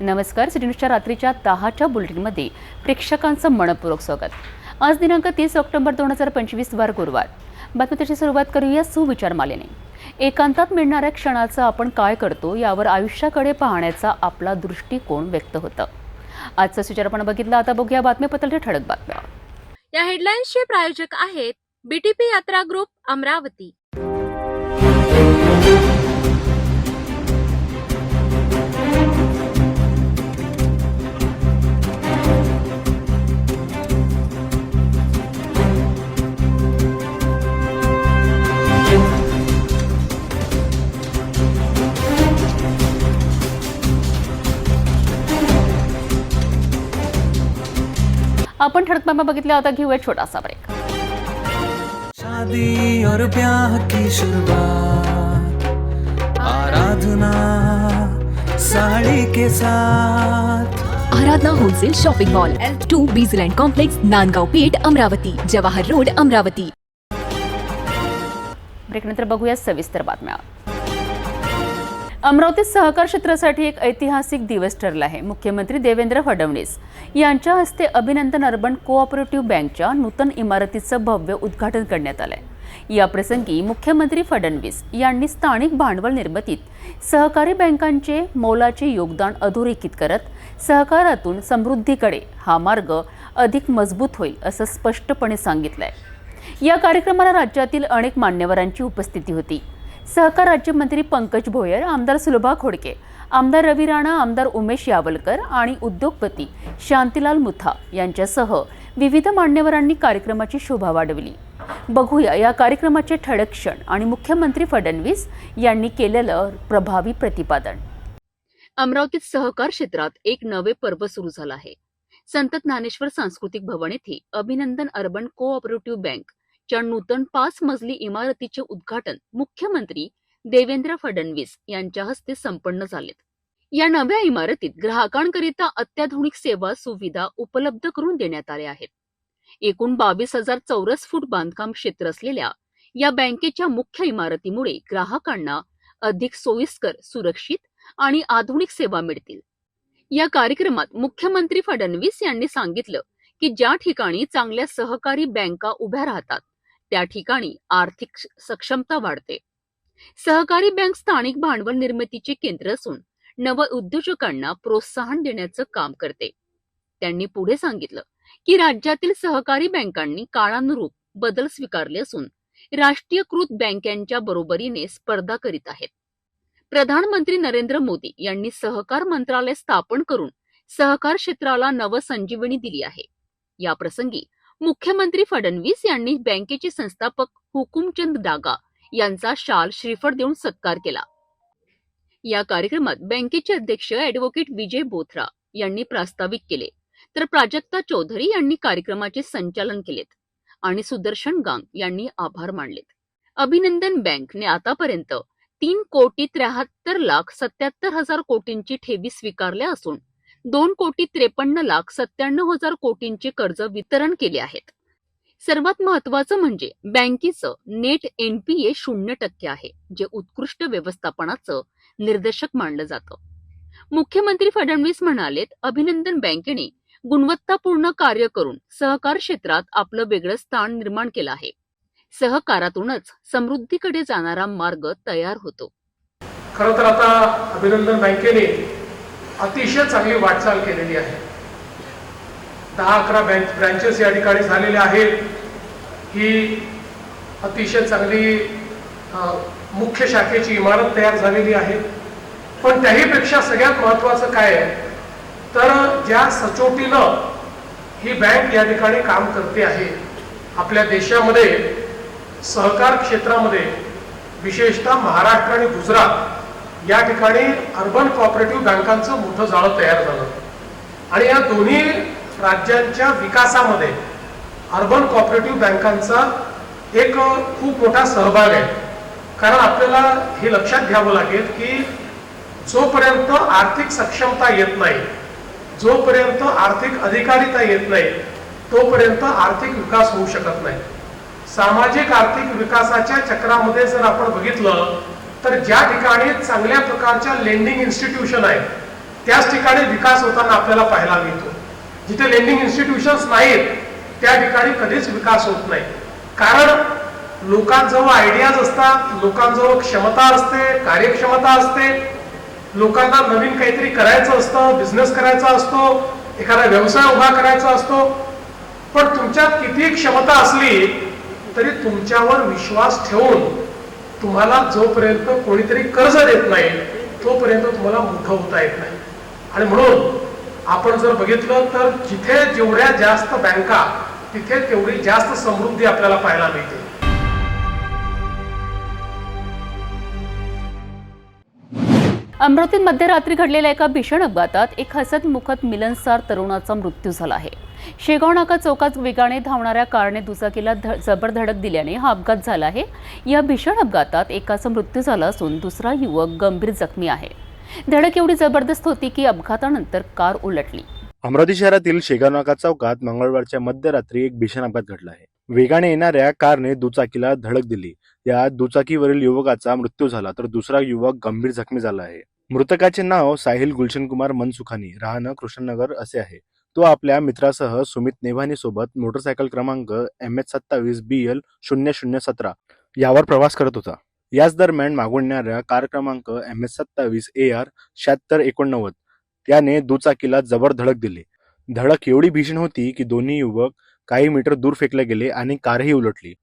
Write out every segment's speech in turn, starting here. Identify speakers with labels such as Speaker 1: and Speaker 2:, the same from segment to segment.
Speaker 1: नमस्कार सिटी न्यूजच्या रात्रीच्या दहाच्या बुलेटिनमध्ये प्रेक्षकांचं मनपूर्वक स्वागत. आज दिनांक तीस ऑक्टोबर दोन हजार पंचवीस वार गुरुवार. बातमीची सुरुवात करूया सुविचार मालेने. एकांतात मिळणाऱ्या क्षणाचं आपण काय करतो यावर आयुष्याकडे पाहण्याचा आपला दृष्टिकोन व्यक्त होतं. आजचा सुविचार आपण बघितलं आता बघूया बातमीपत्राच्या ठळक बातम्या.
Speaker 2: या हेडलाईन्सचे प्रायोजक आहेत बीटीपी यात्रा ग्रुप अमरावती.
Speaker 1: आपण ठळक बातम्या बघितल्या आता घेऊया छोटासा ब्रेक
Speaker 3: शादी और ब्याह की शुरुआत आराधना साड़ी के साथ।
Speaker 4: Aradhana wholesale shopping mall L two बीजलँड complex Nandgaon Peth Amravati Jawahar road Amravati.
Speaker 1: ब्रेकनंतर बघूया सविस्तर बातम्या. अमरावतीत सहकार क्षेत्रासाठी एक ऐतिहासिक दिवस ठरला आहे. मुख्यमंत्री देवेंद्र फडणवीस यांच्या हस्ते अभिनंदन अर्बन कोऑपरेटिव्ह बँकच्या नूतन इमारतीचं भव्य उद्घाटन करण्यात आलंय. या प्रसंगी मुख्यमंत्री फडणवीस यांनी स्थानिक भांडवल निर्मितीत सहकारी बँकांचे मोलाचे योगदान अधोरेखित करत सहकारातून समृद्धीकडे हा मार्ग अधिक मजबूत होईल असं स्पष्टपणे सांगितलंय. या कार्यक्रमाला राज्यातील अनेक मान्यवरांची उपस्थिती होती. सहकार राज्यमंत्री पंकज भोयर आमदार सुलभा खोडके आमदार रवी राणा आमदार उमेश यावलकर आणि उद्योगपती शांतीलाल मुथा यांच्यासह विविध मान्यवरांनी कार्यक्रमाची शोभा वाढवली. बघूया या कार्यक्रमाचे ठळक क्षण आणि मुख्यमंत्री फडणवीस यांनी केलेलं प्रभावी प्रतिपादन. अमरावतीत सहकार क्षेत्रात एक नवे पर्व सुरू झालं आहे. संत ज्ञानेश्वर सांस्कृतिक भवन येथे अभिनंदन अर्बन कोऑपरेटिव्ह बँक च्या नूतन पाच मजली इमारतीचे उद्घाटन मुख्यमंत्री देवेंद्र फडणवीस यांच्या हस्ते संपन्न झालेत या नव्या इमारतीत ग्राहकांकरिता अत्याधुनिक सेवा सुविधा उपलब्ध करून देण्यात आल्या आहेत. एकूण बावीस हजार चौरस फूट बांधकाम क्षेत्र असलेल्या या बँकेच्या मुख्य इमारतीमुळे ग्राहकांना अधिक सोयीस्कर सुरक्षित आणि आधुनिक सेवा मिळतील. या कार्यक्रमात मुख्यमंत्री फडणवीस यांनी सांगितलं की ज्या ठिकाणी चांगल्या सहकारी बँका उभ्या राहतात त्या ठिकाणी आर्थिक सक्षमता वाढते. सहकारी बँक स्थानिक भांडवल निर्मितीचे केंद्र असून नव उद्योजकांना प्रोत्साहन देण्याचं काम करते. त्यांनी पुढे सांगितलं की राज्यातील सहकारी बँकांनी काळानुरूप बदल स्वीकारले असून राष्ट्रीयकृत बँकांच्या बरोबरीने स्पर्धा करीत आहेत. प्रधानमंत्री नरेंद्र मोदी यांनी सहकार मंत्रालय स्थापन करून सहकार क्षेत्राला नवसंजीवनी दिली आहे. या प्रसंगी मुख्यमंत्री फडणवीस यांनी बँकेचे संस्थापक हुकुमचंद डागा यांचा शाल श्रीफळ देऊन सत्कार केला. या कार्यक्रमात बँकेचे अध्यक्ष ऍडव्होकेट विजय बोथरा यांनी प्रास्ताविक केले. तर प्राजक्ता चौधरी यांनी कार्यक्रमाचे संचालन केलेत आणि सुदर्शन गांग यांनी आभार मानलेत. अभिनंदन बँकने आतापर्यंत तीन कोटी त्र्याहत्तर लाख सत्याहत्तर हजार कोटींची ठेवी स्वीकारल्या असून दोन कोटी त्रेपन्न लाख सत्त्याण्णव हजार कोटींचे कर्ज वितरण केले आहेत. सर्वात महत्वाचं म्हणजे बँकेचं नेट एनपीए शून्य टक्के आहे जे उत्कृष्ट व्यवस्थापनाचं निर्देशक मानलं जातं. मुख्यमंत्री फडणवीस म्हणालेत अभिनंदन बँकेने गुणवत्तापूर्ण कार्य करून सहकार क्षेत्रात आपलं वेगळं स्थान निर्माण केलं आहे. सहकारातूनच समृद्धीकडे जाणारा मार्ग तयार होतो.
Speaker 5: खरं तर आता अभिनंदन बँकेने अतिशय चांगली वाटचाल केलेली आहे. दहा अकरा बँक ब्रँचेस या ठिकाणी झालेल्या आहेत. ही अतिशय चांगली मुख्य शाखेची इमारत तयार झालेली आहे. पण त्याहीपेक्षा सगळ्यात महत्त्वाचं काय आहे? तर ज्या सचोटीनं ही बँक या ठिकाणी काम करते आहे आपल्या देशामध्ये सहकार क्षेत्रामध्ये विशेषतः महाराष्ट्र आणि गुजरात या ठिकाणी अर्बन कॉपरेटिव्ह बँकांचं मोठं जाळं तयार झालं. आणि या दोन्ही राज्यांच्या विकासामध्ये अर्बन कॉपरेटिव्ह बँकांचा एक खूप मोठा सहभाग आहे. कारण आपल्याला हे लक्षात घ्यावं लागेल की जोपर्यंत आर्थिक सक्षमता येत नाही जोपर्यंत आर्थिक अधिकारिता येत नाही तोपर्यंत आर्थिक विकास होऊ शकत नाही. सामाजिक आर्थिक विकासाच्या चक्रामध्ये जर आपण बघितलं तर ज्या ठिकाणी चांगल्या प्रकारच्या लेंडिंग इन्स्टिट्यूशन आहेत त्याच ठिकाणी विकास होताना आपल्याला पाहायला मिळतो. जिथे लेंडिंग इन्स्टिट्यूशन्स नाहीत त्या ठिकाणी कधीच विकास होत नाही. कारण लोकांजवळ आयडियाज असतात लोकांजवळ क्षमता असते कार्यक्षमता असते. लोकांना नवीन काहीतरी करायचं असतं बिझनेस करायचा असतो एखादा व्यवसाय उभा करायचा असतो. पण तुमच्यात किती क्षमता असली तरी तुमच्यावर विश्वास ठेवून तुम्हाला जोपर्यंत कोणीतरी कर्ज देत नाही तोपर्यंत तुम्हाला मोठं होता येत नाही. आणि म्हणून आपण जर बघितलं तर जिथे जेवढ्या जास्त बँका तिथे तेवढी जास्त समृद्धी आपल्याला पाहायला मिळते.
Speaker 1: अमरावतीत मध्यरात्री घडलेल्या एका भीषण अपघातात एक हसत मुखत मिलनसार तरुणाचा मृत्यू झाला आहे. शेगाव नाका चौकात वेगाने धावणाऱ्या कारने दुचाकीला जबर धडक दिल्याने हा अपघात झाला आहे. या भीषण अपघातात एकाचा मृत्यू झाला असून दुसरा युवक गंभीर जखमी आहे. धडक एवढी जबरदस्त होती की अपघातानंतर कार उलटली.
Speaker 6: अमरावती शहरातील शेगावनाका चौकात मंगळवारच्या मध्यरात्री एक भीषण अपघात घडला आहे. वेगाने येणाऱ्या कारने दुचाकीला धडक दिली. या दुचाकीवरील युवकाचा मृत्यू झाला तर दुसरा युवक गंभीर जखमी झाला आहे. मृतकाचे नाव साहिल गुलशन कुमार मनसुखानी राहणं कृष्णनगर असे आहे. तो आपल्या मित्रासह सुमित नेव्हानी सोबत मोटरसायकल क्रमांक एम एच सत्तावीस बी एल शून्य शून्य सतरा यावर प्रवास करत होता. याच दरम्यान मागून कार क्रमांक एम एच सत्तावीस ए आर शहात्तर एकोणनव्वद त्याने दुचाकीला जबर धडक दिली. धडक एवढी भीषण होती की दोन्ही युवक काही मीटर दूर फेकले गेले आणि कारही उलटली.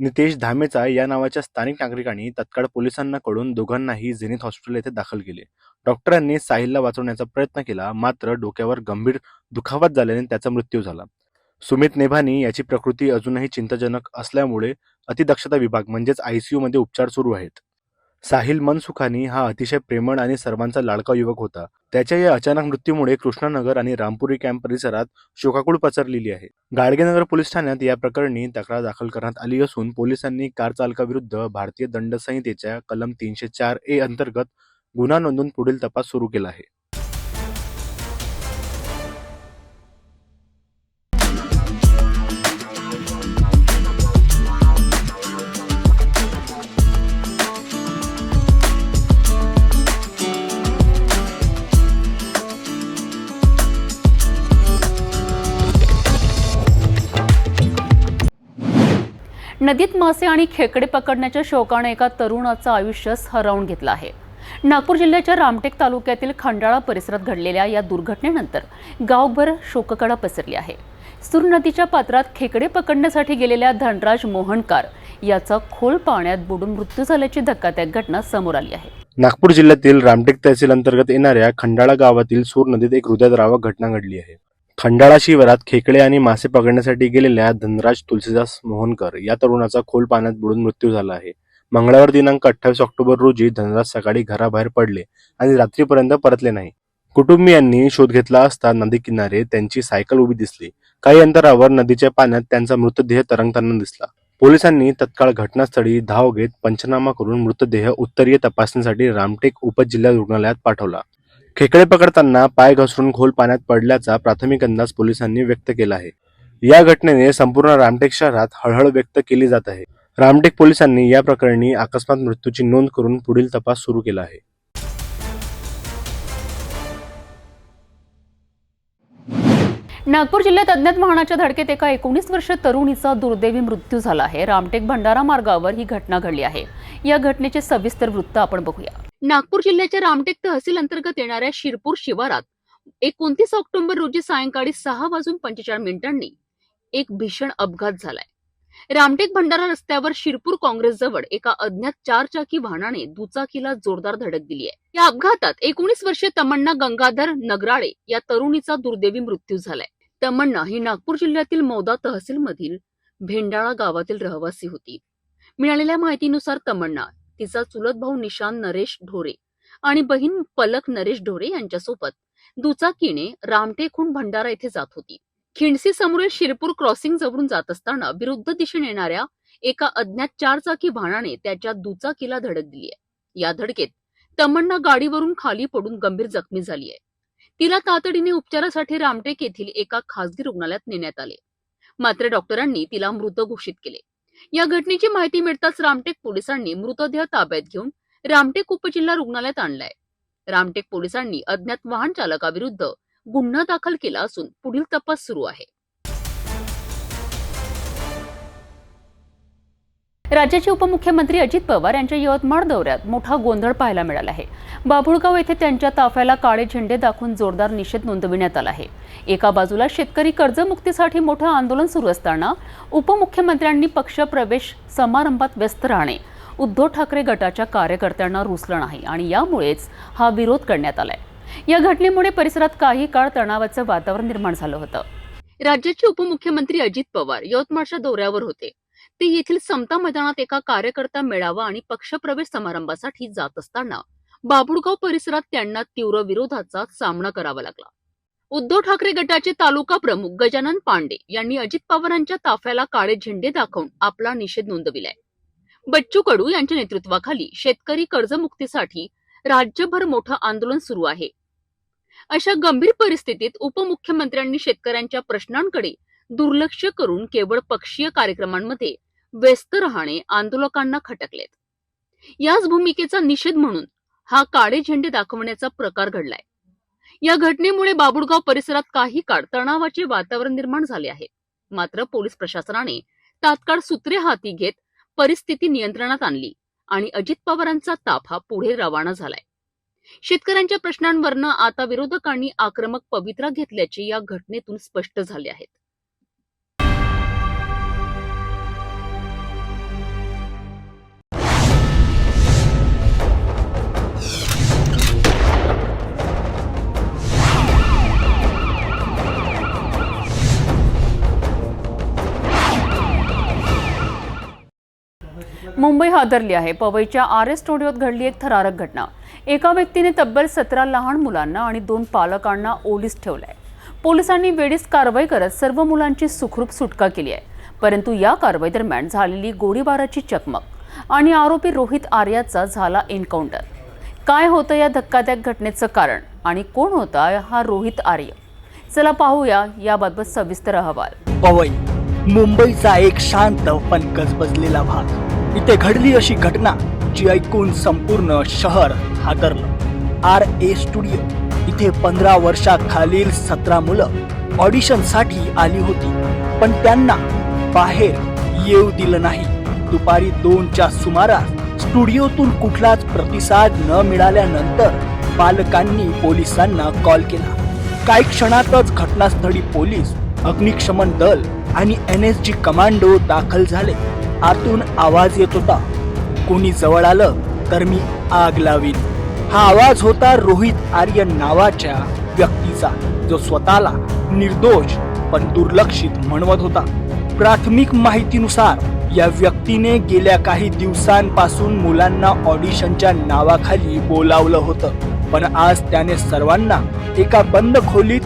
Speaker 6: नितेश धामेचा या नावाच्या स्थानिक नागरिकांनी तत्काळ पोलिसांना कडून दोघांनाही झेनिथ हॉस्पिटल येथे दाखल केले. डॉक्टरांनी साहिलला वाचवण्याचा प्रयत्न केला मात्र डोक्यावर गंभीर दुखावत झाल्याने त्याचा मृत्यू झाला. सुमित नेभानी याची प्रकृती अजूनही चिंताजनक असल्यामुळे अतिदक्षता विभाग म्हणजेच आयसीयू मध्ये उपचार सुरू आहेत. साहिल मनसुखानी हा अतिशय प्रेमळ आणि सर्वांचा लाडका युवक होता. त्याच्या या अचानक मृत्यूमुळे कृष्णानगर आणि रामपुरी कॅम्प परिसरात शोकाकुळ पसरलेली आहे. गाडगेनगर पोलीस ठाण्यात या प्रकरणी तक्रार दाखल करण्यात आली असून पोलिसांनी कार चालकाविरुद्ध भारतीय दंड संहितेच्या कलम तीनशे चार ए अंतर्गत गुन्हा नोंदवून पुढील तपास सुरू केला आहे.
Speaker 1: नदीत मासे आणि खेकडे पकडण्याच्या शोकाने एका तरुणाचं आयुष्यच हरवून घेतलं आहे. नागपूर जिल्ह्याच्या रामटेक तालुक्यातील खंडाळा परिसरात घडलेल्या या दुर्घटनेनंतर गावभर शोककळा पसरली आहे. सूर नदीच्या पात्रात खेकडे पकडण्यासाठी गेलेल्या धनराज मोहनकार याचा खोल पाण्यात बुडून मृत्यू झाल्याची धक्कादायक घटना समोर आली आहे.
Speaker 6: नागपूर जिल्ह्यातील रामटेक तहसील अंतर्गत येणाऱ्या खंडाळा गावातील सूर नदीत एक हृदयद्रावक घटना घडली आहे. खंडाळा शिवारात खेकडे आणि मासे पकडण्यासाठी गेलेल्या धनराज तुलसीदास मोहनकर या तरुणाचा खोल पाण्यात बुडून मृत्यू झाला आहे. मंगळवार दिनांक अठ्ठावीस ऑक्टोबर रोजी धनराज सकाळी घराबाहेर पडले आणि रात्रीपर्यंत परतले नाही. कुटुंबियांनी शोध घेतला असता नदी किनारे त्यांची सायकल उभी दिसली. काही अंतरावर नदीच्या पाण्यात त्यांचा मृतदेह तरंगताना दिसला. पोलिसांनी तत्काळ घटनास्थळी धाव घेत पंचनामा करून मृतदेह उत्तरीय तपासणीसाठी रामटेक उपजिल्हा रुग्णालयात पाठवला. खेकडे पकडताना पाय घसरून खोल पाण्यात पडल्याचा प्राथमिक अंदाज पोलिसांनी व्यक्त केला आहे. या घटनेने संपूर्ण रामटेक शहरात हळहळ व्यक्त केली जात आहे. रामटेक पोलिसांनी या प्रकरणी अकस्मात मृत्यूची नोंद करून पुढील तपास सुरू केला आहे.
Speaker 1: नागपूर जिल्ह्यात अज्ञात वाहनाच्या धडकेत एका एकोणीस वर्ष तरुणीचा दुर्दैवी मृत्यू झाला आहे. रामटेक भंडारा मार्गावर ही घटना घडली आहे. या घटनेचे सविस्तर वृत्त आपण बघूया.
Speaker 2: नागपूर जिल्ह्याच्या रामटेक तहसील अंतर्गत येणाऱ्या शिरपूर शिवारात एकोणतीस ऑक्टोबर रोजी सायंकाळी सहा वाजून पंचेचाळीस मिनिटांनी एक भीषण अपघात झालाय. रामटेक भंडारा रस्त्यावर शिरपूर काँग्रेस जवळ एका अज्ञात चारचाकी वाहनाने दुचाकीला जोरदार धडक दिली आहे. या अपघातात एकोणीस वर्षीय तमन्ना गंगाधर नगराळे या तरुणीचा दुर्दैवी मृत्यू झालाय. तमन्ना ही नागपूर जिल्ह्यातील मौदा तहसील मधील भेंडाळा गावातील रहिवासी होती. मिळालेल्या माहितीनुसार तमन्ना तिचा चुलत भाऊ निशान नरेश ढोरे आणि बहीण पलक नरेश ढोरे यांच्यासोबत दुचाकीने रामटेकहून भंडारा येथे जात होती. खिंडसी समोरील शिरपूर क्रॉसिंग जवळून जात असताना विरुद्ध दिशेने येणाऱ्या एका अज्ञात चारचाकी वाहनाने त्याच्या दुचाकीला धडक दिली आहे. या धडकेत तमन्ना गाडीवरून खाली पडून गंभीर जखमी झाली आहे. तिला तातडीने उपचारासाठी रामटेक येथील एका खासगी रुग्णालयात नेण्यात आले. मात्र डॉक्टरांनी तिला मृत घोषित केले. या घटनेची माहिती मिळताच रामटेक पोलिसांनी मृतदेह ताब्यात घेऊन रामटेक उपजिल्हा रुग्णालयात आणलाय. रामटेक पोलिसांनी अज्ञात वाहन चालकाविरुद्ध गुन्हा दाखल केला असून पुढील तपास सुरू आहे.
Speaker 1: राज्याचे उपमुख्यमंत्री अजित पवार यांच्या यवतमाळ दौऱ्यात मोठा गोंधळ पाहायला मिळाला आहे. बाभुळगाव येथे त्यांच्या ताफ्याला काळे झेंडे दाखवून जोरदार निषेध नोंदविण्यात आला आहे. एका बाजूला शेतकरी कर्जमुक्तीसाठी मोठं आंदोलन सुरू असताना उपमुख्यमंत्र्यांनी पक्षप्रवेश समारंभात व्यस्त राहणे उद्धव ठाकरे गटाच्या कार्यकर्त्यांना रुचलं नाही आणि यामुळेच हा विरोध करण्यात आलाय. या घटनेमुळे परिसरात काही काळ तणावाचं वातावरण निर्माण झालं होतं.
Speaker 2: राज्याचे उपमुख्यमंत्री अजित पवार यवतमाळच्या दौऱ्यावर होते. ते येथील समता मैदानात एका कार्यकर्ता मेळावा आणि पक्षप्रवेश समारंभासाठी जात असताना बाबुळगाव परिसरात त्यांना तीव्र विरोधाचा सामना करावा लागला. उद्धव ठाकरे गटाचे तालुका प्रमुख गजानन पांडे यांनी अजित पवारांच्या ताफ्याला काळे झेंडे दाखवून आपला निषेध नोंदविलाय. बच्चू कडू यांच्या नेतृत्वाखाली शेतकरी कर्जमुक्तीसाठी राज्यभर मोठं आंदोलन सुरू आहे. अशा गंभीर परिस्थितीत उपमुख्यमंत्र्यांनी शेतकऱ्यांच्या प्रश्नांकडे दुर्लक्ष करून केवळ पक्षीय कार्यक्रमांमध्ये व्यस्त राहणे आंदोलकांना खटकलेत. याच भूमिकेचा निषेध म्हणून हा काळे झेंडे दाखवण्याचा प्रकार घडलाय. या घटनेमुळे बाबुळगाव परिसरात काही काळ तणावाचे वातावरण निर्माण झाले आहे. मात्र पोलीस प्रशासनाने तात्काळ सूत्रे हाती घेत परिस्थिती नियंत्रणात आणली आणि अजित पवारांचा ताप हा पुढे रवाना झालाय. शेतकऱ्यांच्या प्रश्नांवरनं आता विरोधकांनी आक्रमक पवित्रा घेतल्याचे या घटनेतून स्पष्ट झाले आहेत.
Speaker 1: मुंबई हादरली आहे. पवईच्या आर एस स्टुडिओत घडली एक थरारक घटना. एका व्यक्तीने तब्बल सतरा लहान मुलांना आणि दोन पालकांना ओलीस ठेवलंय. पोलिसांनी वेळीच कारवाई करत सर्व मुलांची सुखरूप सुटका केली आहे. परंतु या कारवाई दरम्यान झालेली गोळीबाराची चकमक आणि आरोपी रोहित आर्याचा झाला एन्काउंटर. काय होतं या धक्कादायक घटनेचं कारण आणि कोण होता हा रोहित आर्य? चला पाहूया याबाबत सविस्तर अहवाल.
Speaker 7: पवई मुंबईचा एक शांत पण गजबजलेला भाग. इथे घडली अशी घटना जी ऐकून संपूर्ण शहर हादरलं. आर ए स्टुडिओ इथे पंधरा वर्षाखालील सतरा मुलं ऑडिशनसाठी आली होती पण त्यांना बाहेर येऊ दिलं नाही. दुपारी दोनच्या सुमारास स्टुडिओतून कुठलाच प्रतिसाद न मिळाल्यानंतर पालकांनी पोलिसांना कॉल केला. काही क्षणातच घटनास्थळी पोलीस अग्निशमन दल आणि एन एस जी कमांडो दाखल झाले. आतून आवाज येत होता. कोणी जवळ आलं तर मी आग लावीन. हा आवाज होता रोहित आर्यन नावाच्या व्यक्तीचा जो स्वतःला निर्दोष पण दुर्लक्षित म्हणवत होता. प्राथमिक माहितीनुसार या व्यक्तीने गेल्या काही दिवसांपासून मुलांना ऑडिशनच्या नावाखाली बोलावलं होतं. पण आज त्याने सर्वांना एका बंद खोलीत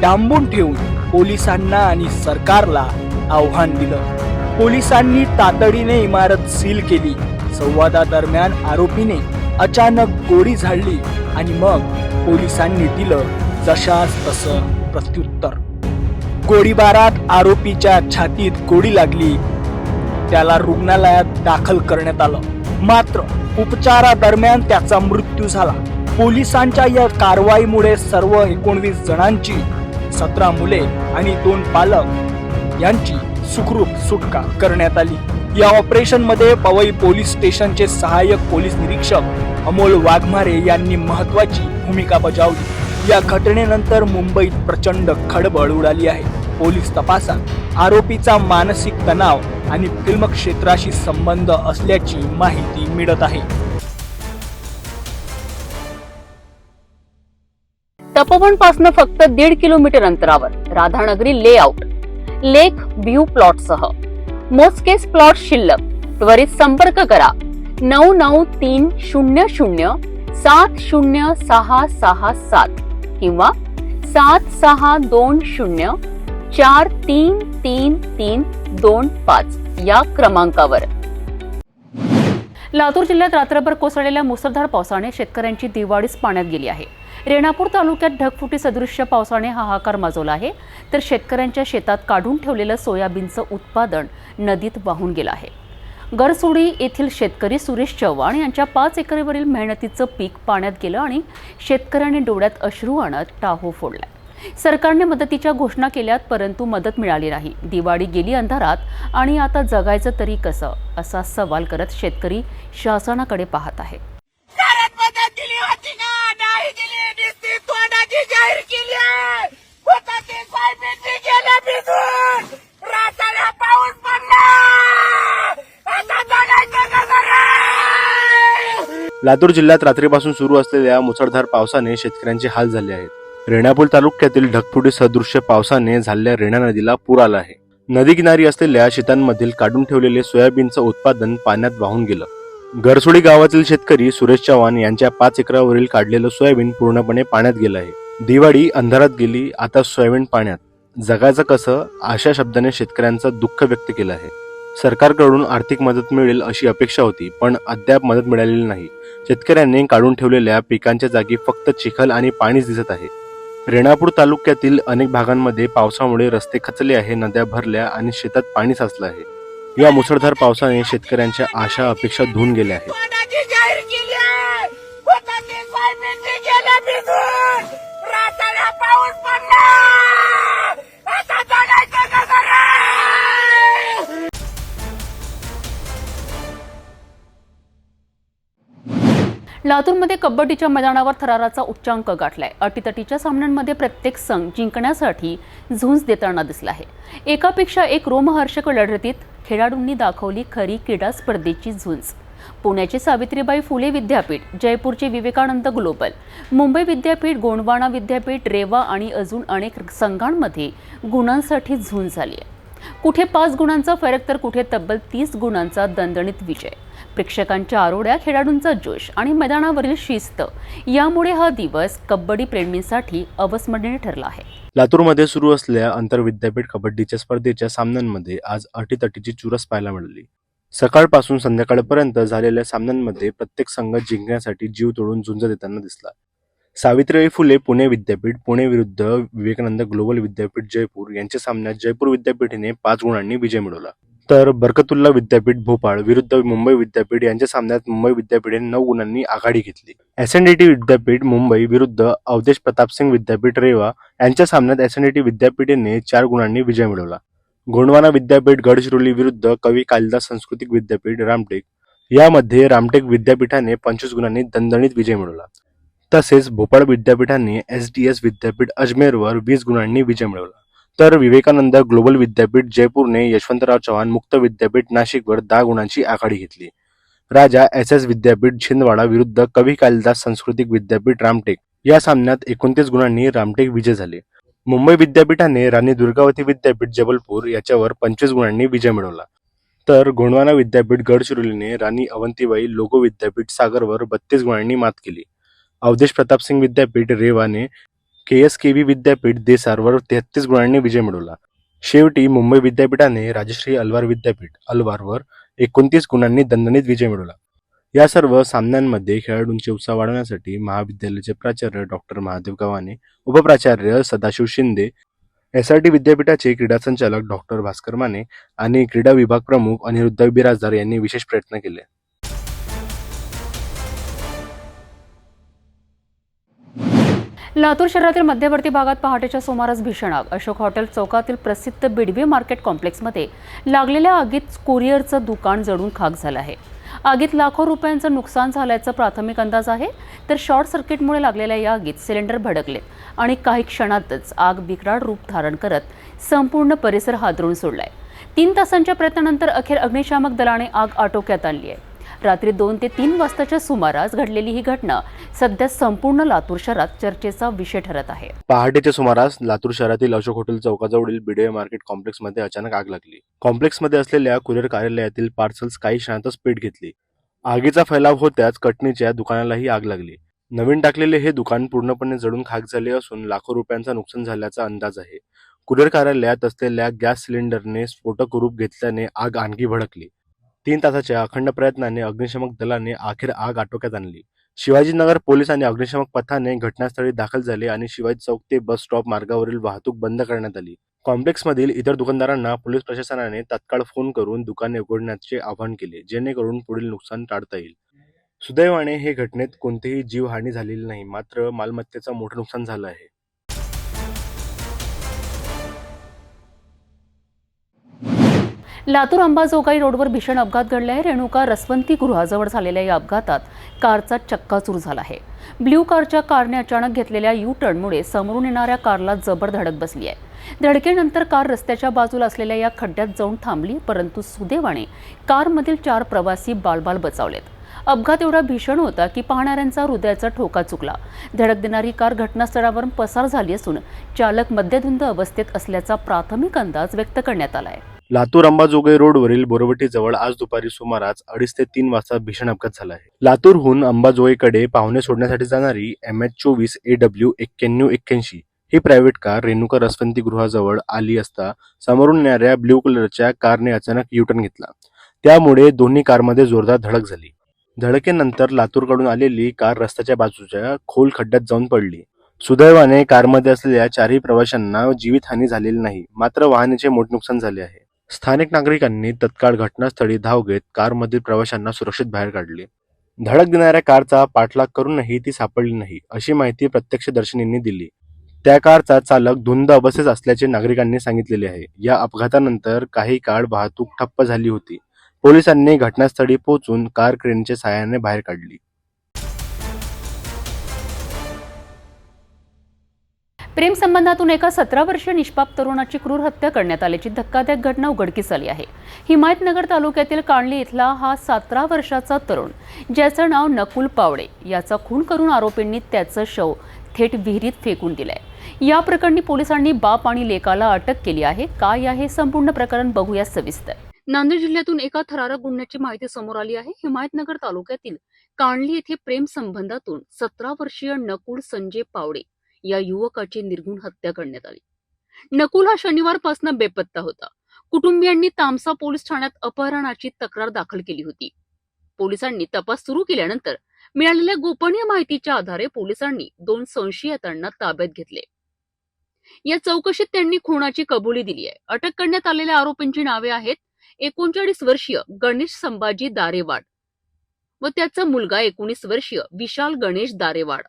Speaker 7: डांबून ठेवून पोलिसांना आणि सरकारला आव्हान दिलं. पोलिसांनी तातडीने इमारत सील केली. संवादादरम्यान आरोपीने अचानक गोळी झाडली आणि मग पोलिसांनी दिलं जशास तसं प्रत्युत्तर. गोळीबारात आरोपीच्या छातीत गोळी लागली. त्याला रुग्णालयात दाखल करण्यात आलं. मात्र उपचारादरम्यान त्याचा मृत्यू झाला. पोलिसांच्या या कारवाईमुळे सर्व एकोणवीस जणांची सतरा मुले आणि दोन पालक यांची सुखरूप सुटका करण्यात आली. या ऑपरेशनमध्ये पवई पोलीस स्टेशनचे सहाय्यक पोलीस निरीक्षक अमोल वाघमारे यांनी महत्वाची भूमिका बजावली. या घटनेनंतर मुंबईत प्रचंड खडबड उडाली आहे. पोलीस तपासात आरोपीचा मानसिक तणाव आणि फिल्म क्षेत्राशी संबंध असल्याची माहिती मिळत आहे.
Speaker 2: तपोवनपासून फक्त दीड किलोमीटर अंतरावर राधानगरी लेआउट. लेख व्ह्यू प्लॉटसह. मोजकेस प्लॉट शिल्लक. त्वरित संपर्क करा. नऊ नऊ तीन शून्य शून्य सात शून्य सहा सहा सात किंवा सात सहा दोन शून्य चार तीन तीन तीन दोन पाच या क्रमांकावर.
Speaker 1: लातूर जिल्ह्यात रात्रभर कोसळलेल्या मुसळधार पावसाने शेतकऱ्यांची दिवाळीच पाण्यात गेली आहे. रेणापूर तालुक्यात ढगफुटी सदृश्य पावसाने हाहाकार माजवला आहे. तर शेतकऱ्यांच्या शेतात काढून ठेवलेलं सोयाबीनचं उत्पादन नदीत वाहून गेलं आहे. गरसोडी येथील शेतकरी सुरेश चव्हाण यांच्या पाच एकरवरील मेहनतीचं पीक पाण्यात गेलं आणि शेतकऱ्यांनी डोळ्यात अश्रू आणत टाहो फोडला सरकारने मदतीच्या घोषणा केल्यात परंतु मदत मिळाली नाही. दिवाळी गेली अंधारात आणि आता जगायचं तरी कसं असा सवाल करत शेतकरी शासनाकडे पाहत आहे.
Speaker 8: मदत दिली होती का नाही दिली नुसती तोंडाची जाहीर केली आहे. होता ते साहेबांनी गेल्या भिजून. रात्याला पाऊस पडला. आता जगायचं कसं
Speaker 6: लातूर जिल्ह्यात रात्रीपासून सुरू असलेल्या मुसळधार पावसाने शेतकऱ्यांचे हाल झाले आहेत रेणापूर तालुक्यातील ढगफुटी सदृश्य पावसाने झालेल्या रेणा नदीला पूर आला आहे. नदी किनारी असलेल्या शेतांमधील काढून ठेवलेले सोयाबीनचं उत्पादन पाण्यात वाहून गेलं. गरसोडी गावातील शेतकरी सुरेश चव्हाण यांच्या पाच एकरावरील काढलेलं सोयाबीन पूर्णपणे पाण्यात गेलं आहे. दिवाळी अंधारात गेली आता सोयाबीन पाण्यात. जगायचं कसं अशा शब्दाने शेतकऱ्यांचं दुःख व्यक्त केलं आहे. सरकारकडून आर्थिक मदत मिळेल अशी अपेक्षा होती पण अद्याप मदत मिळालेली नाही. शेतकऱ्यांनी काढून ठेवलेल्या पिकांच्या जागी फक्त चिखल आणि पाणीच दिसत आहे. रेणापूर तालुक्यातील अनेक भागांमध्ये पावसामुळे रस्ते खचले आहे नद्या भरल्या आणि शेतात पाणी साचलं आहे. या मुसळधार पावसाने शेतकऱ्यांच्या आशा अपेक्षा धुवून गेल्या आहेत.
Speaker 1: लातूरमध्ये कबड्डीच्या मैदानावर थराराचा उच्चांक गाठलाय. अटीतटीच्या सामन्यांमध्ये प्रत्येक संघ जिंकण्यासाठी झुंज देताना दिसला आहे. एकापेक्षा एक रोमहर्षक लढतीत खेळाडूंनी दाखवली खरी क्रीडा स्पर्धेची झुंज. पुण्याचे सावित्रीबाई फुले विद्यापीठ जयपूरचे विवेकानंद ग्लोबल मुंबई विद्यापीठ गोंडवाना विद्यापीठ रेवा आणि अजून अनेक संघांमध्ये गुणांसाठी झुंज झाली आहे. कुठे पाच गुणांचा फरक तर कुठे तब्बल तीस गुणांचा दणदणीत विजय. प्रेक्षकांच्या आरोड्या खेळाडूंचा जोश आणि मैदानावरील शिस्त. यामुळे हा दिवस कबड्डी प्रेमींसाठी अवस्मरणीय ठरला आहे.
Speaker 6: लातूरमध्ये सुरू असलेल्या आंतरविद्यापीठ कबड्डीच्या स्पर्धेच्या सामन्यांमध्ये आज अटीतटीची चुरस पाहायला मिळाली. सकाळपासून संध्याकाळपर्यंत झालेल्या सामन्यांमध्ये प्रत्येक संघ जिंकण्यासाठी जीव तोडून झुंज देताना दिसला. सावित्रीबाई फुले पुणे विद्यापीठ पुणे विरुद्ध विवेकानंद ग्लोबल विद्यापीठ जयपूर यांच्या सामन्यात जयपूर विद्यापीठने पाच गुणांनी विजय मिळवला. तर बरकतुल्ला विद्यापीठ भोपाळ विरुद्ध मुंबई विद्यापीठ यांच्या सामन्यात मुंबई विद्यापीठे नऊ गुणांनी आघाडी घेतली. एस एन डी टी विद्यापीठ मुंबई विरुद्ध अवधेश प्रतापसिंग विद्यापीठ रेवा यांच्या सामन्यात एस एन डी टी चार गुणांनी विजय मिळवला. गोंडवाना विद्यापीठ गडचिरोली विरुद्ध कवी कालिदास सांस्कृतिक विद्यापीठ रामटेक यामध्ये रामटेक विद्यापीठाने पंचवीस गुणांनी दणदणीत विजय मिळवला. तसेच भोपाळ विद्यापीठाने एस डी एस विद्यापीठ अजमेरवर वीस गुणांनी विजय मिळवला. तर विवेकानंद ग्लोबल विद्यापीठ जयपूरने यशवंतराव चव्हाण मुक्त विद्यापीठ नाशिकवर दहा गुणांची आघाडी घेतली. राजा एस एस विद्यापीठ छिंदवाडा विरुद्ध कवी कालिदास सांस्कृतिक विद्यापीठ रामटेक. या सामन्यात एकोणतीस गुणांनी रामटेक विजय झाले. मुंबई विद्यापीठाने राणी दुर्गावती विद्यापीठ जबलपूर याच्यावर पंचवीस गुणांनी विजय मिळवला. तर गोंडवाना विद्यापीठ गडचिरोलीने राणी अवंतीबाई लोगो विद्यापीठ सागरवर बत्तीस गुणांनी मात केली. अवधेश प्रतापसिंग विद्यापीठ रेवाने के एस के व्ही विद्यापीठ देसारवर तेहतीस गुणांनी विजय मिळवला. शेवटी मुंबई विद्यापीठाने राजश्री अलवार विद्यापीठ अलवारवर एकोणतीस गुणांनी दणदणीत विजय मिळवला. या सर्व सामन्यांमध्ये खेळाडूंची उत्साह वाढवण्यासाठी महाविद्यालयाचे प्राचार्य doctor Mahadev Gavhane उपप्राचार्य Sadashiv Shinde S R T विद्यापीठाचे क्रीडा संचालक डॉक्टर भास्कर माने आणि क्रीडा विभाग प्रमुख अनिरुद्ध बिराजदार यांनी विशेष प्रयत्न केले.
Speaker 1: लातूर शहरातील मध्यवर्ती भागात पहाटेच्या सुमारास भीषण आग. अशोक हॉटेल चौकातील प्रसिद्ध बिडवे मार्केट कॉम्प्लेक्समध्ये लागलेल्या आगीत कुरिअरचं दुकान जळून खाक झालं आहे. आगीत लाखो रुपयांचं नुकसान झाल्याचं प्राथमिक अंदाज आहे तर शॉर्ट सर्किटमुळे लागलेल्या या आगीत सिलेंडर भडकलेत आणि काही क्षणातच आग बिकराड रूप धारण करत संपूर्ण परिसर हादरून सोडलाय. तीन तासांच्या प्रयत्नानंतर अखेर अग्निशामक दलाने आग आटोक्यात आणली आहे. रात्री दोन ते तीन वाजताच्या सुमारास घडलेली ही घटना सध्या संपूर्ण लातूर शहरात चर्चेचा विषय ठरत आहे.
Speaker 6: पहाटेच्या सुमारास लातूर शहरातील अशोक हॉटेल चौकाजवळील बिडे मार्केट कॉम्प्लेक्समध्ये अचानक आग लागली. कॉम्प्लेक्समध्ये असलेल्या कुरिअर कार्यालयातील पार्सल्स काही क्षणातच पेट घेतली. आगीचा फैलाव होत्याच कटणीच्या दुकानालाही आग लागली. नवीन टाकलेले हे दुकान पूर्णपणे जळून खाक झाले असून लाखो रुपयांचा नुकसान झाल्याचा अंदाज आहे. कुरिअर कार्यालयात असलेल्या गॅस सिलेंडरने स्फोटक रूप घेतल्याने आग आणखी भडकली. तीन तासाच्या अखंड प्रयत्नाने अग्निशमक दलाने अखेर आग आटोक्यात आणली. शिवाजीनगर पोलीस आणि अग्निशमक पथाने घटनास्थळी दाखल झाले आणि शिवाजी चौक ते बस स्टॉप मार्गावरील वाहतूक बंद करण्यात आली. कॉम्प्लेक्समधील इतर दुकानदारांना पोलीस प्रशासनाने तात्काळ फोन करून दुकाने उघडण्याचे आवाहन केले जेणेकरून पुढील नुकसान टाळता येईल. सुदैवाने हे घटनेत कोणतीही जीवहानी झालेली नाही मात्र मालमत्तेचं मोठं नुकसान झालं आहे.
Speaker 1: लातूर अंबाजोगाई रोडवर भीषण अपघात घडला आहे रेणुका रसवंती गृहाजवळ झालेल्या या अपघातात कारचा चक्काचूर झाला आहे. ब्ल्यू कारच्या कारने अचानक घेतलेल्या यू टर्नमुळे समोरून येणाऱ्या कारला जबर धडक बसली आहे. धडकेनंतर कार रस्त्याच्या बाजूला असलेल्या या खड्ड्यात जाऊन थांबली परंतु सुदैवाने कारमधील चार प्रवासी बालबाल बचावलेत. अपघात एवढा भीषण होता की पाहणाऱ्यांचा हृदयाचा ठोका चुकला. धडक देणारी कार घटनास्थळावरून पसार झाली असून चालक मद्यधुंद अवस्थेत असल्याचा प्राथमिक अंदाज व्यक्त करण्यात आला आहे.
Speaker 6: लातूर अंबाजोगाई रोडवरील बोरवटीजवळ आज दुपारी सुमारास अडीच ते तीन वाजता भीषण अपघात झाला आहे. लातूरहून अंबाजोगाईकडे पाहुणे सोडण्यासाठी जाणारी एम एच चोवीस ए डब्ल्यू एक्क्याण्णव एक्क्याऐंशी ही प्रायव्हेट कार रेणुका रसवंती गृहाजवळ आली असता समोरून येणाऱ्या ब्ल्यू कलरच्या कारने अचानक युटर्न घेतला. त्यामुळे दोन्ही कारमध्ये जोरदार धडक झाली. धडकेनंतर लातूरकडून आलेली कार रस्त्याच्या बाजूच्या खोल खड्ड्यात जाऊन पडली. सुदैवाने कारमध्ये असलेल्या चारही प्रवाशांना जीवितहानी झालेली नाही मात्र वाहनाचे मोठे नुकसान झाले आहे. स्थानिक नागरिकांनी तत्काळ घटनास्थळी धाव घेत कारमधील प्रवाशांना सुरक्षित बाहेर काढले. धडक देणाऱ्या कारचा पाठलाग करूनही ती सापडली नाही अशी माहिती प्रत्यक्षदर्शनींनी दिली. त्या कारचा चालक धुंद अवस्थेत असल्याचे नागरिकांनी सांगितलेले आहे. या अपघातानंतर काही काळ वाहतूक ठप्प झाली होती. पोलिसांनी घटनास्थळी पोहोचून कार क्रेनच्या सहाय्याने बाहेर काढली.
Speaker 1: प्रेमसंबंधातून एका सतरा वर्षीय निष्पाप तरुणाची क्रूर हत्या करण्यात आल्याची धक्कादायक घटना उघडकीस आली आहे. हिमायतनगर तालुक्यातील कांडली इथला हा सतरा वर्षाचा तरुण ज्याचं नाव नकुल पावडे याचा खून करून आरोपींनी त्याचं शव थेट विहिरीत फेकून दिलंय. या प्रकरणी पोलिसांनी बाप आणि लेकाला अटक केली आहे. काय आहे संपूर्ण प्रकरण बघूया सविस्तर.
Speaker 2: नांदेड जिल्ह्यातून एका थरारक गुन्ह्याची माहिती समोर आली आहे. हिमायतनगर तालुक्यातील कांडली येथे प्रेम संबंधातून सतरा वर्षीय नकुल संजय पावडे या युवकाची निर्घुण हत्या करण्यात आली. नकुल हा शनिवारपासून बेपत्ता होता. कुटुंबियांनी तामसा पोलीस ठाण्यात अपहरणाची तक्रार दाखल केली होती. पोलिसांनी तपास सुरू केल्यानंतर मिळालेल्या गोपनीय माहितीच्या आधारे पोलिसांनी दोन संशयितांना ताब्यात घेतले. या चौकशीत त्यांनी खुनाची कबुली दिली आहे. अटक करण्यात आलेल्या आरोपींची नावे आहेत एकोणचाळीस वर्षीय गणेश संभाजी दारेवाड व त्याचा मुलगा एकोणीस वर्षीय विशाल गणेश दारेवाड.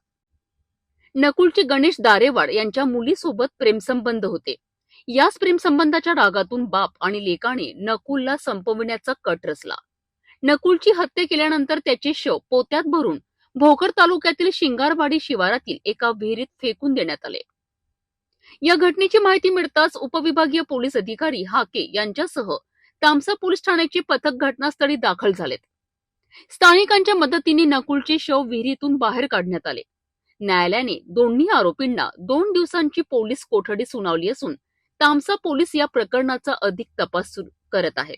Speaker 2: नकुलचे गणेश दारेवाड यांच्या मुलीसोबत प्रेमसंबंध होते. याच प्रेमसंबंधाच्या रागातून बाप आणि लेकाने नकुलला संपविण्याचा कट रचला. नकुलची हत्या केल्यानंतर त्याचे शव पोत्यात भरून भोकर तालुक्यातील शिंगारवाडी शिवारातील एका विहिरीत फेकून देण्यात आले. या घटनेची माहिती मिळताच उपविभागीय पोलीस अधिकारी हाके यांच्यासह तामसा पोलीस ठाण्याचे पथक घटनास्थळी दाखल झालेत. स्थानिकांच्या मदतीने नकुलचे शव विहिरीतून बाहेर काढण्यात आले. न्यायालयाने दोन्ही आरोपींना दोन दिवसांची पोलीस कोठडी सुनावली असून तामसा पोलीस या प्रकरणाचा अधिक तपास सुरू करत आहेत.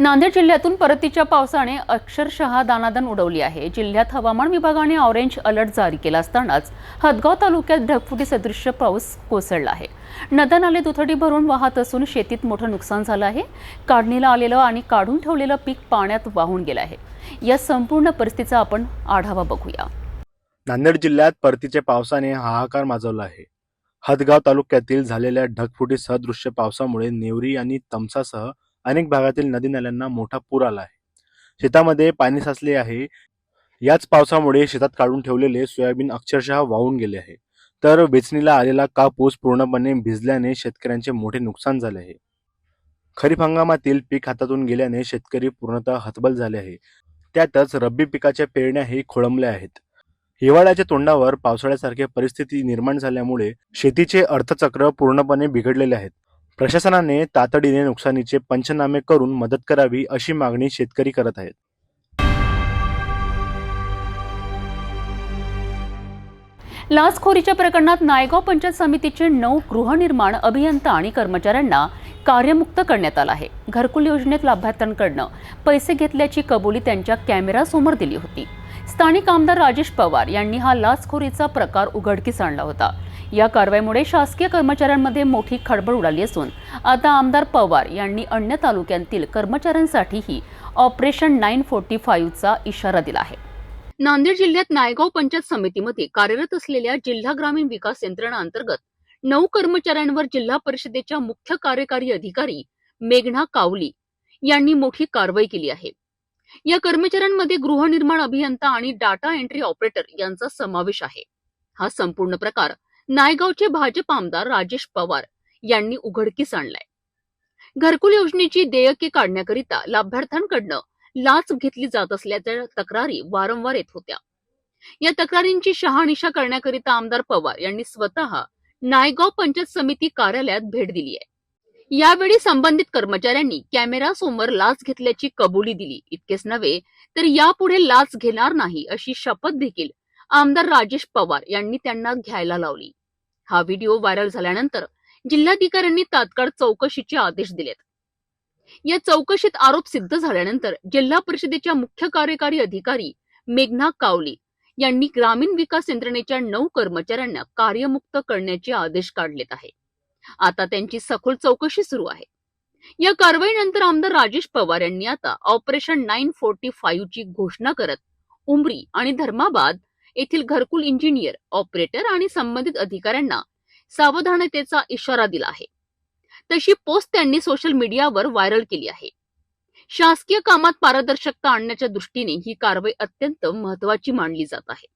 Speaker 1: नांदेड जिल्ह्यातून परतीच्या पावसाने अक्षरशः दानादान उडवली आहे. जिल्ह्यात हवामान विभागाने ऑरेंज अलर्ट जारी केला असतानाच हदगाव तालुक्यात ढगफुटी सदृश्य पाऊस कोसळला आहे. नदन नाले दुथडी भरून वाहत असून शेतीत मोठं नुकसान झालं आहे. काढणीला आलेलं आणि काढून ठेवलेलं पीक पाण्यात वाहून गेलं आहे. या संपूर्ण परिस्थितीचा आपण आढावा बघूया.
Speaker 6: नांदेड जिल्ह्यात परतीच्या पावसाने हाहाकार माजवला आहे. हदगाव तालुक्यातील झालेल्या ढगफुटी सदृश्य पावसामुळे नेवरी आणि तमसासह अनेक भागातील नदी नाल्यांना मोठा पूर आला आहे. शेतामध्ये पाणी साचले आहे. याच पावसामुळे शेतात काढून ठेवलेले सोयाबीन अक्षरशः वाहून गेले आहे. तर वेचणीला आलेला कापूस पूर्णपणे भिजल्याने शेतकऱ्यांचे मोठे नुकसान झाले आहे. खरीप हंगामातील पीक हातातून गेल्याने शेतकरी पूर्णतः हतबल झाले आहे. त्यातच रब्बी पिकाच्या पेरण्याही खोळंबल्या आहेत. हिवाळ्याच्या तोंडावर पावसाळ्यासारख्या परिस्थिती निर्माण झाल्यामुळे शेतीचे अर्थचक्र पूर्णपणे बिघडलेले आहेत. प्रशासनाने तातडीने नुकसानीचे पंचनामे करून मदत करावी अशी मागणी शेतकरी करत आहेत.
Speaker 1: लाचखोरीच्या प्रकरणात नायगाव पंचायत समितीचे नऊ गृहनिर्माण अभियंता आणि कर्मचाऱ्यांना कार्यमुक्त करण्यात आलं आहे. घरकुल योजनेत लाभार्थ्यांकडनं पैसे घेतल्याची कबुली त्यांच्या कॅमेरासमोर दिली होती.
Speaker 9: स्थानिक आमदार राजेश पवार यांनी हा लाचखोरीचा प्रकार उघडकीस आणला होता. या कारवाईमुळे शासकीय कर्मचाऱ्यांमध्ये मोठी खळबळ उडाली असून आता आमदार पवार यांनी अन्य तालुक्यांतील कर्मचाऱ्यांसाठीही ऑपरेशन नाईन फोर्टी फाईव्हचा इशारा दिला आहे.
Speaker 1: नांदेड जिल्ह्यात नायगाव पंचायत समितीमध्ये कार्यरत असलेल्या जिल्हा ग्रामीण विकास यंत्रणा अंतर्गत नऊ कर्मचाऱ्यांवर जिल्हा परिषदेच्या मुख्य कार्यकारी अधिकारी मेघना कावली यांनी मोठी कारवाई केली आहे. या कर्मचाऱ्यांमध्ये गृहनिर्माण अभियंता आणि डाटा एंट्री ऑपरेटर यांचा समावेश आहे. हा संपूर्ण प्रकार नायगावचे भाजप आमदार राजेश पवार यांनी उघडकीस आणलाय. घरकुल योजनेची देयके काढण्याकरिता लाभार्थ्यांकडनं लाच घेतली जात असल्याच्या तक्रारी वारंवार येत होत्या. या तक्रारींची शहानिशा करण्याकरिता आमदार पवार यांनी स्वतः नायगाव पंचायत समिती कार्यालयात भेट दिली आहे यावेळी संबंधित कर्मचाऱ्यांनी कॅमेरा समोर लाच घेतल्याची कबुली दिली. इतकेच नव्हे तर यापुढे लाच घेणार नाही अशी शपथ देखील आमदार राजेश पवार यांनी त्यांना घ्यायला लावली. हा व्हिडिओ व्हायरल झाल्यानंतर जिल्हाधिकाऱ्यांनी तात्काळ चौकशीचे आदेश दिलेत. या चौकशीत आरोप सिद्ध झाल्यानंतर जिल्हा परिषदेच्या मुख्य कार्यकारी अधिकारी मेघना कावली यांनी ग्रामीण विकास यंत्रणेच्या नऊ कर्मचाऱ्यांना कार्यमुक्त करण्याचे आदेश काढलेत आहे. आता त्यांची सखोल चौकशी सुरू आहे. या कारवाईनंतर आमदार राजेश पवार यांनी आता ऑपरेशन नाईन फोर्टी फाईव्ह ची घोषणा करत उमरी आणि धर्माबाद येथील घरकुल इंजिनियर ऑपरेटर आणि संबंधित अधिकाऱ्यांना सावधानतेचा इशारा दिला आहे. तशी पोस्ट त्यांनी सोशल मीडियावर व्हायरल केली आहे. शासकीय कामात पारदर्शकता आणण्याच्या दृष्टीने ही कारवाई अत्यंत महत्वाची मानली जात आहे.